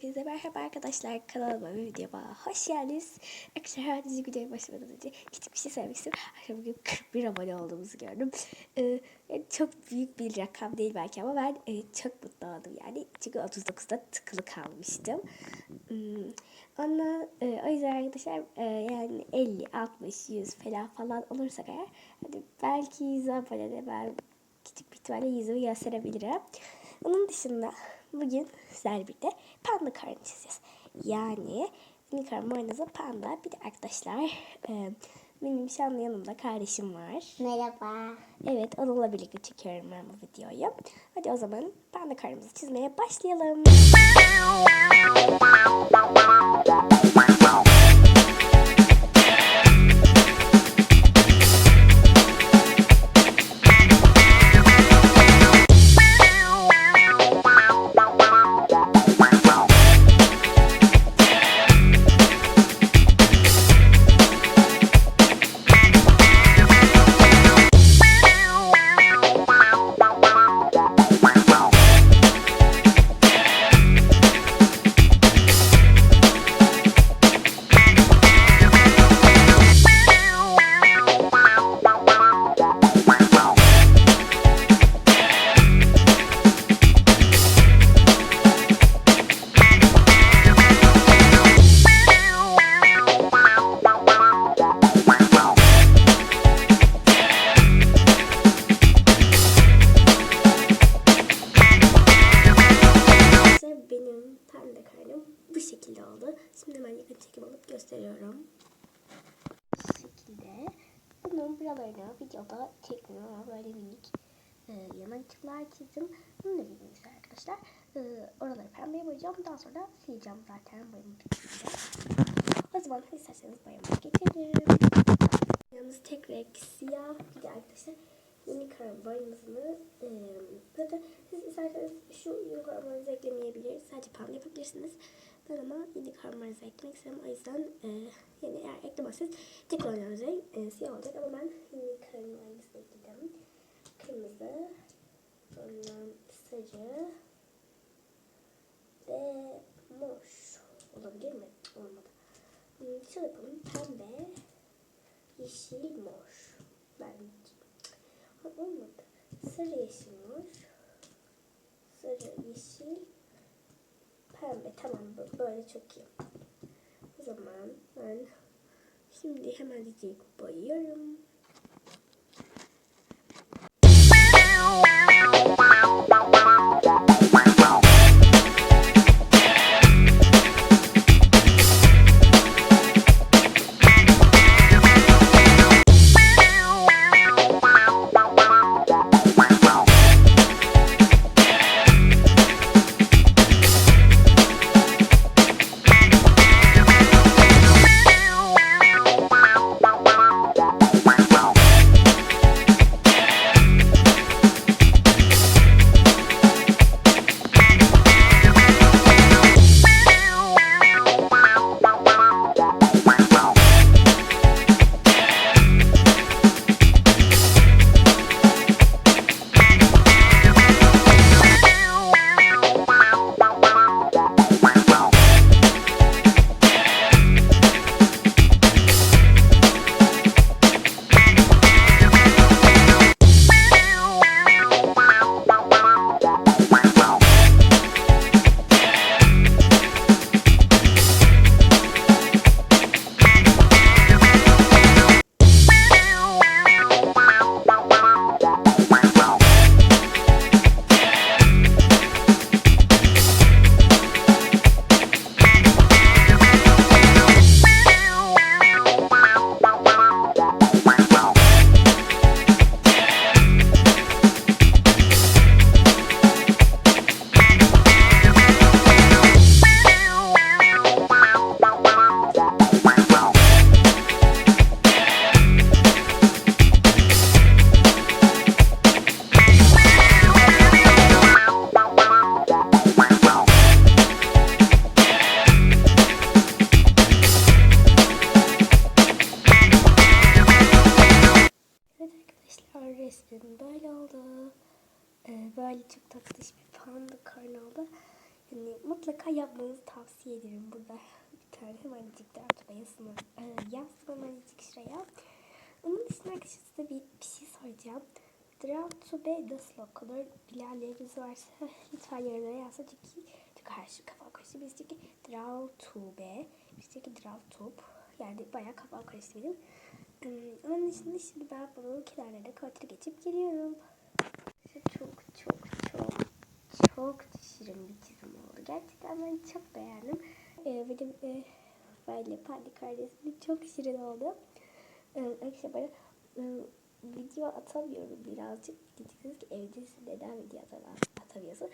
Hepinize merhaba arkadaşlar. Kanalıma ve videoma hoş geldiniz. Arkadaşlar hemen dizi videoya başlamadan önce küçük bir şey söylemek istiyorum. Arkadaşlar bugün 41 abone olduğumuzu gördüm. Ee, yani çok büyük bir rakam değil belki ama ben e, çok mutlu oldum yani. Çünkü 39'da tıkılı kalmıştım. Hmm, e, o yüzden arkadaşlar e, yani 50, 60, 100 falan falan olursak eğer hadi belki 100 abonede ben küçük bir ihtimalle yüzümü gösterebilirim. Onun dışında bugün sizlerle birlikte panda karnı çizeceğiz. Yani unicorn boynuzlu panda. Bir de arkadaşlar e, benim şu an yanımda kardeşim var. Merhaba. Evet onunla birlikte çekiyorum ben bu videoyu. Hadi o zaman panda karnımızı çizmeye başlayalım. Gösteriyorum. Bu şekilde. Bunun buralarına videoda çekmiyorum ama böyle minik e, yanakçıklar çizdim. Bunu da bilmiyoruz arkadaşlar. E, oraları pembeye boyayacağım. Daha sonra sileceğim zaten boyamı bitince. O zaman isterseniz boyamaya geçelim. Yalnız tek renk siyah. Bir de arkadaşlar unicorn boyamızını e, zaten siz isterseniz şu unicorn boyamızı eklemeyebilir. Sadece panda yapabilirsiniz. Ben ama unicorn boyamızı eklemek istiyorum. O yüzden e, yani eğer eklemezseniz tek renk e, siyah olacak. Ama ben unicorn boyamızı ekledim. Kırmızı. Ondan sarı. Ve mor. Olabilir mi? Olmadı. Hmm, Şöyle yapalım. Pembe. Yeşil mor. Ben Ha, olmadı. Sarı yeşil mor. Sarı yeşil. Pembe. Tamam böyle çok iyi. O zaman ben şimdi hemen diziyi boyuyorum. Resmim böyle oldu. Ee, böyle çok tatlış bir panda karnı oldu. Hani mutlaka yapmanızı tavsiye ederim. Burada bir tane hemencik de artık bayasını e, yazdım hemencik şuraya. Onun dışında arkadaşlar size bir, bir şey soracağım. Draw to be nasıl okunur? Bilenleriniz varsa lütfen yorumlara yazın. Çünkü, çünkü her şey kafa karıştı. Bizdeki draw to be, bizdeki draw to yani bayağı kafa karıştı benim. Hmm, Onun dışında şimdi ben bunun kenarlarına kontrol geçip geliyorum. Çok çok çok çok şirin bir çizim oldu. Gerçekten ben çok beğendim. Ee, benim e, böyle pandi kardeşim çok şirin oldu. Ee, arkadaşlar böyle e, video atamıyorum birazcık. Diyeceksiniz ki evdesin neden video atam- atamıyorsun?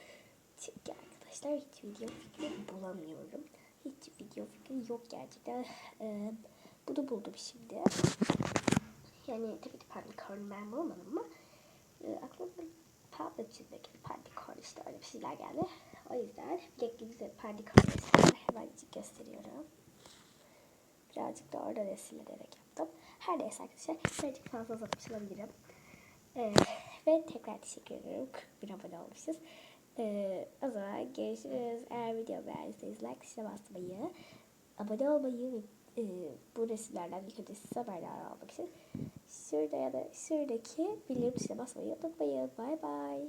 Çünkü arkadaşlar hiç video fikri bulamıyorum. Hiç video fikri yok gerçekten. Ee, bunu buldum şimdi. Yani tabii ki pandi karnı ben bulamadım ama e, aklıma tablo çizmek, pandikor işte öyle bir şeyler geldi. O yüzden bilekli bize pandikor resimleri hemen gösteriyorum. Birazcık da orada resimlenerek yaptım. Her neyse arkadaşlar birazcık fazla uzatmış olabilirim. Ee, ve tekrar teşekkür ederim. 41 abone olmuşuz. Ee, o zaman görüşürüz. Eğer video beğendiyseniz like tuşuna basmayı, abone olmayı ve e, bu resimlerden ilk önce size haberdar olmak için şurada ya da şuradaki bildirim tuşuna basmayı unutmayın. Bye bye.